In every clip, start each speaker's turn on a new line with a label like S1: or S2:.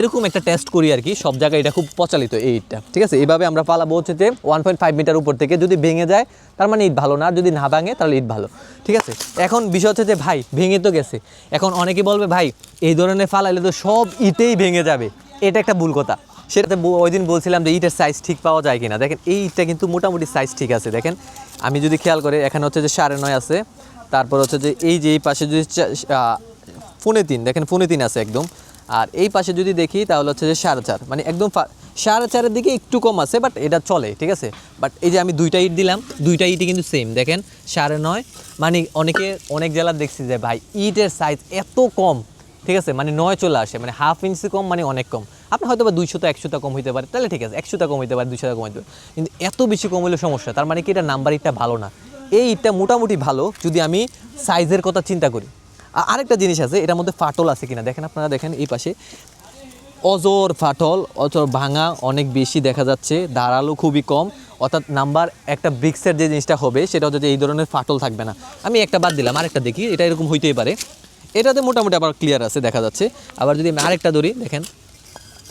S1: এরকম একটা টেস্ট করি আর কি। সব জায়গায় এটা খুব প্রচলিত এই ইটটা ঠিক আছে? এইভাবে আমরা পালাবো হচ্ছে যে ওয়ান পয়েন্ট ফাইভ মিটার উপর থেকে যদি ভেঙে যায়, তার মানে ইট ভালো না। যদি না ভাঙে, তাহলে ইট ভালো। ঠিক আছে? এখন বিষয় হচ্ছে যে, ভাই, ভেঙে তো গেছে। এখন অনেকে বলবে, ভাই, এই ধরনের ফালাইলে তো সব ইটেই ভেঙে যাবে। এটা একটা ভুল কথা। সেটাতে ওই দিন বলছিলাম যে, ইটের সাইজ ঠিক পাওয়া যায় কিনা? দেখেন এই ইটটা কিন্তু মোটামুটি সাইজ ঠিক আছে। দেখেন, আমি যদি খেয়াল করি, এখানে হচ্ছে যে সাড়ে নয় আছে। তারপর হচ্ছে যে, এই যে এই পাশে যদি ফোনে তিন, দেখেন ফোনে তিন আছে একদম। আর এই পাশে যদি দেখি, তাহলে হচ্ছে যে সাড়ে চার। মানে একদম সাড়ে চারের দিকে একটু কম আছে বাট এটা চলে, ঠিক আছে? বাট এই যে আমি দুইটা ইট দিলাম, দুইটা ইটই কিন্তু সেম দেখেন? সাড়ে নয় মানে অনেকে, অনেক জেলার দেখছি যে, ভাই, ইটের সাইজ এত কম, ঠিক আছে? মানে নয় চলে আসে মানে হাফ ইঞ্চি কম মানে অনেক কম। আপনি হয়তো বা দুইশো একশোটা কম হইতে পারে, তাহলে ঠিক আছে একশোটা কম হইতে পারে দুইশো কম হইতে পারে। কিন্তু এত বেশি কম হলে সমস্যা, তার মানে কি এটা নাম্বার ইটটা ভালো না। এই ইটটা মোটামুটি ভালো, যদি আমি সাইজের কথা চিন্তা করি। আরেকটা জিনিস আছে, এটার মধ্যে ফাটল আছে কিনা? দেখেন আপনারা, দেখেন এই পাশে। অজর ফাটল, অজর ভাঙা অনেক বেশি দেখা যাচ্ছে, ধারালো খুবই কম। অর্থাৎ নাম্বার একটা ব্রিক্সের যে জিনিসটা হবে, সেটা হচ্ছে এই ধরনের ফাটল থাকবে না। আমি একটা বাদ দিলাম, আরেকটা দেখি, এটা এরকম হইতেই পারে। এটাতে মোটামুটি আবার ক্লিয়ার আছে, দেখা যাচ্ছে। আবার যদি আমি আরেকটা ধরি, দেখেন,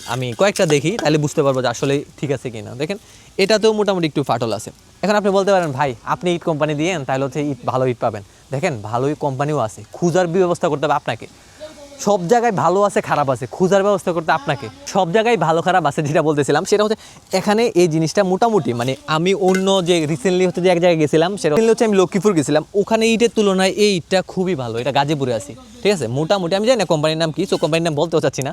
S1: আমি কয়েকটা দেখি, তাহলে বুঝতে পারব যে আসলে ঠিক আছে কিনা। দেখেন, এটাতেও মোটামুটি একটু ফাটল আছে। এখন আপনি বলতে পারেন, ভাই, আপনি ইট কোম্পানি দিয়েন তাহলে হচ্ছে ইট ভালো ইট পাবেন। দেখেন ভালোই কোম্পানিও আছে খুঁজার ব্যবস্থা করতে হবে আপনাকে। সব জায়গায় ভালো আছে, খারাপ আছে, খুঁজার ব্যবস্থা করতে আপনাকে। সব জায়গায় ভালো, খারাপ আছে যেটা বলতেছিলাম, সেটা হচ্ছে এখানে এই জিনিসটা মোটামুটি মানে আমি অন্য যে রিসেন্টলি হচ্ছে যে এক জায়গায় গেছিলাম, সেটা হচ্ছে আমি লক্ষ্মীপুর গেছিলাম, ওখানে ইটের তুলনায় এই ইটটা খুবই ভালো, এটা গাজীপুরে আছি, ঠিক আছে? মোটামুটি আমি জানি না কোম্পানির নাম কি সো কোম্পানির নাম বলতেও চাচ্ছি না,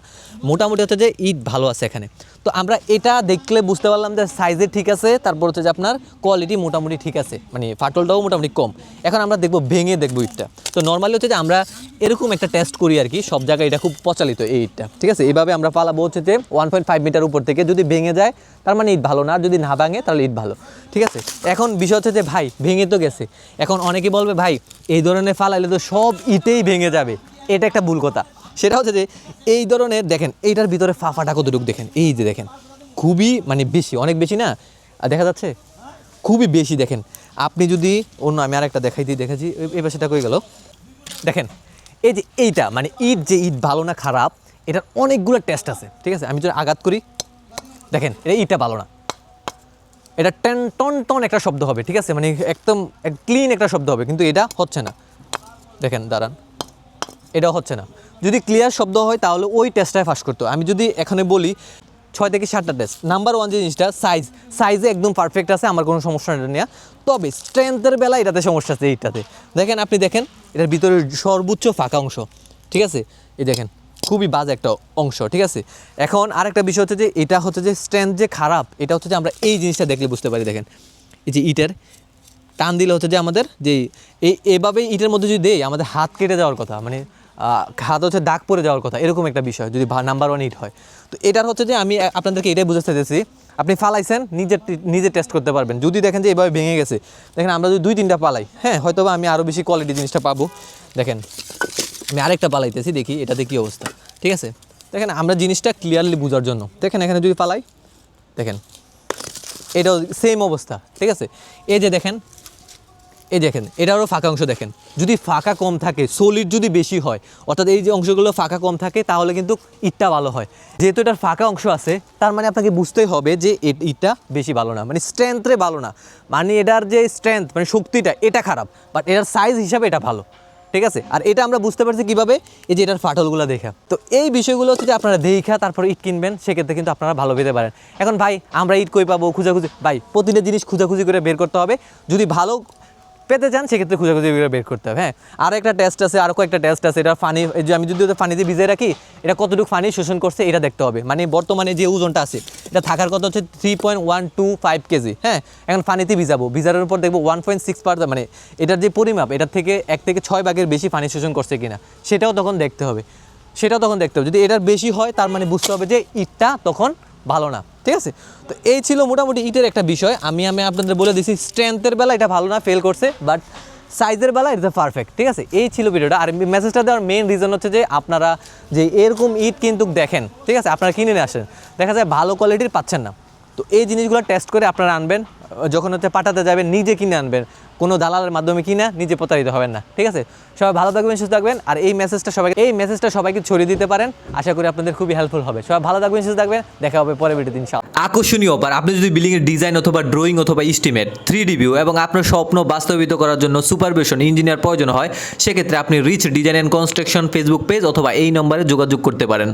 S1: মোটামুটি হচ্ছে যে ইট ভালো আছে এখানে। তো আমরা এটা দেখলে বুঝতে পারলাম যে সাইজে ঠিক আছে, তারপর হচ্ছে যে আপনার কোয়ালিটি মোটামুটি ঠিক আছে মানে ফাটলটাও মোটামুটি কম। এখন আমরা দেখব, ভেঙে দেখব ইটটা তো নর্মালি হচ্ছে যে আমরা এরকম একটা টেস্ট করি আর কি জায়গায় এটা খুব প্রচলিত এই ইটটা ঠিক আছে? এইভাবে আমরা পালাবো হচ্ছে যে ওয়ান পয়েন্ট ফাইভ মিটার উপর থেকে যদি ভেঙে যায়, তার মানে ইট ভালো না যদি না ভাঙে, তাহলে ইট ভালো, ঠিক আছে? এখন বিষয় হচ্ছে যে, ভাই, ভেঙে তো গেছে। এখন অনেকে বলবে, ভাই, এই ধরনের ফালাইলে তো সব ইটেই ভেঙে যাবে। এটা একটা ভুল কথা। সেটা হচ্ছে যে, এই ধরনের, দেখেন, এইটার ভিতরে ফাফাটা কতটুকু দেখেন? এই যে দেখেন, খুবই মানে বেশি, অনেক বেশি না? দেখা যাচ্ছে? খুবই বেশি দেখেন। আপনি যদি, অন্য আমি আরেকটা দেখাই দিই, দেখেছি এই পাশেটা কই গেল? দেখেন এই যে এইটা মানে ইট যে ইট ভালো না খারাপ, এটার অনেকগুলো টেস্ট আছে, ঠিক আছে? আমি যদি আঘাত করি, দেখেন, এটা ইটটা ভালো না। এটা টেন, টন টন একটা শব্দ হবে, ঠিক আছে? মানে একদম ক্লিন একটা শব্দ হবে, কিন্তু এটা হচ্ছে না। দেখেন, দাঁড়ান। এটা হচ্ছে না। যদি ক্লিয়ার শব্দ হয়, তাহলে ওই টেস্টটাই ফাঁস করতো। আমি যদি এখানে বলি, ছয় থেকে সাতটা টেস্ট নাম্বার ওয়ান যে জিনিসটা সাইজ সাইজে একদম পারফেক্ট আছে, আমার কোনো সমস্যা নেই নেওয়া তবে স্ট্রেংথের বেলা এটাতে সমস্যা আছে, এইটাতে। দেখেন, আপনি দেখেন এটার ভিতরে সর্বোচ্চ ফাঁকা অংশ, ঠিক আছে? এই দেখেন, খুবই বাজে একটা অংশ, ঠিক আছে? এখন আরেকটা বিষয় হচ্ছে যে, এটা হচ্ছে যে স্ট্রেংথ যে খারাপ, এটা হচ্ছে যে আমরা এই জিনিসটা দেখলে বুঝতে পারি, দেখেন। এই যে ইটের টান দিলে হচ্ছে যে আমাদের যে, এই, এভাবে ইটের মধ্যে যদি দেই, আমাদের হাত কেটে যাওয়ার কথা মানে হাত হচ্ছে দাগ পড়ে যাওয়ার কথা, এরকম একটা বিষয়, যদি নাম্বার ওয়ান ইট হয়। তো এটার হচ্ছে যে আমি আপনাদেরকে এটাই বুঝাতে চাইছি আপনি ফালাইছেন, নিজের নিজে টেস্ট করতে পারবেন। যদি দেখেন যে এভাবে ভেঙে গেছে, দেখেন আমরা যদি দুই, তিনটা পালাই হ্যাঁ হয়তো বা আমি আরও বেশি কোয়ালিটি জিনিসটা পাবো। দেখেন, আমি আরেকটা পালাইতেছি দেখি এটাতে কী অবস্থা। ঠিক আছে? দেখেন, আমরা জিনিসটা ক্লিয়ারলি বোঝার জন্য। দেখেন, এখানে যদি পালাই দেখেন, এটাও সেম অবস্থা। ঠিক আছে? এই যে দেখেন এই দেখেন, এটারও ফাঁকা অংশ দেখেন। যদি ফাঁকা কম থাকে সলিড যদি বেশি হয়, অর্থাৎ এই যে অংশগুলো ফাঁকা কম থাকে, তাহলে কিন্তু ইটটা ভালো হয়। যেহেতু এটার ফাঁকা অংশ আছে, তার মানে আপনাকে বুঝতেই হবে যে ইটটা বেশি ভালো না মানে স্ট্রেংথে ভালো না। মানে এটার যে স্ট্রেংথ মানে শক্তিটা, এটা খারাপ বাট এটার সাইজ হিসাবে এটা ভালো, ঠিক আছে? আর এটা আমরা বুঝতে পারছি কীভাবে? এই যে এটার ফাটলগুলো দেখা। তো এই বিষয়গুলো হচ্ছে যে আপনারা দেখা, তারপর ইট কিনবেন, সেক্ষেত্রে কিন্তু আপনারা ভালো পেতে পারেন। এখন ভাই, আমরা ইট কই পাবো খুঁজাখুঁজি? ভাই, প্রতিটা জিনিস খুঁজাখুঁজি করে বের করতে হবে। যদি ভালো পেতে চান, সেক্ষেত্রে খুঁজাখুঁজি করে বের করতে হবে হ্যাঁ। আর একটা টেস্ট আছে, আর কয়েকটা টেস্ট আছে, এটা ফানি যে আমি যদি ওদের ফানিতে ভিজে রাখি, এটা কতটুকু ফানি শোষণ করছে, এটা দেখতে হবে। মানে বর্তমানে যে ওজনটা আছে, এটা থাকার কথা হচ্ছে three point one two five KG হ্যাঁ। এখন ফানিতে ভিজাবো, ভিজানোর উপর দেখব ওয়ান পয়েন্ট সিক্স পার মানে এটার যে পরিমাপ, এটার থেকে এক থেকে ছয় ভাগের বেশি পানি শোষণ করছে কিনা, সেটাও তখন দেখতে হবে। সেটাও তখন দেখতে হবে, যদি এটার বেশি হয়, তার মানে বুঝতে হবে যে ইটটা তখন ভালো না, ঠিক আছে? তো এই ছিল মোটামুটি ইটের একটা বিষয়। আমি আমি আপনাদের বলে দিছি স্ট্রেংথের বেলা এটা ভালো না ফেল করছে বাট সাইজের বেলা ইটস পারফেক্ট ঠিক আছে? এই ছিল ভিডিওটা। আর মেসেজটা দেওয়ার মেন রিজন হচ্ছে যে আপনারা যে এরকম ইট কিন্তু দেখেন, ঠিক আছে? আপনারা কিনে নিয়ে আসেন। দেখা যায় ভালো কোয়ালিটির পাচ্ছেন না। তো এই জিনিসগুলো টেস্ট করে আপনারা আনবেন। যখন হচ্ছে পাঠাতে যাবেন, নিজে কিনে আনবেন। কোনো দালালের মাধ্যমে কিনা নিজে প্রতারিত হবেন না, ঠিক আছে? সবাই ভালো থাকবেন, সুস্থ থাকবেন, আর এই মেসেজটা সবাই এই মেসেজটা সবাইকে ছড়িয়ে দিতে পারেন। আশা করি আপনাদের খুবই হেল্পফুল হবে। সবাই ভালো থাকবেন, সুস্থ থাকবেন। দেখা হবে পরে ভিডিও দিন সব আকর্ষণীয় অফার আপনি যদি বিল্ডিং এর ডিজাইন অথবা ড্রয়িং অথবা ইস্টিমেট থ্রি ডিভিউ এবং আপনার স্বপ্ন বাস্তবিত করার জন্য সুপারভিশন ইঞ্জিনিয়ার প্রয়োজন হয়, সেক্ষেত্রে আপনি Reach Design and Construction Facebook page অথবা এই নম্বরে যোগাযোগ করতে পারেন।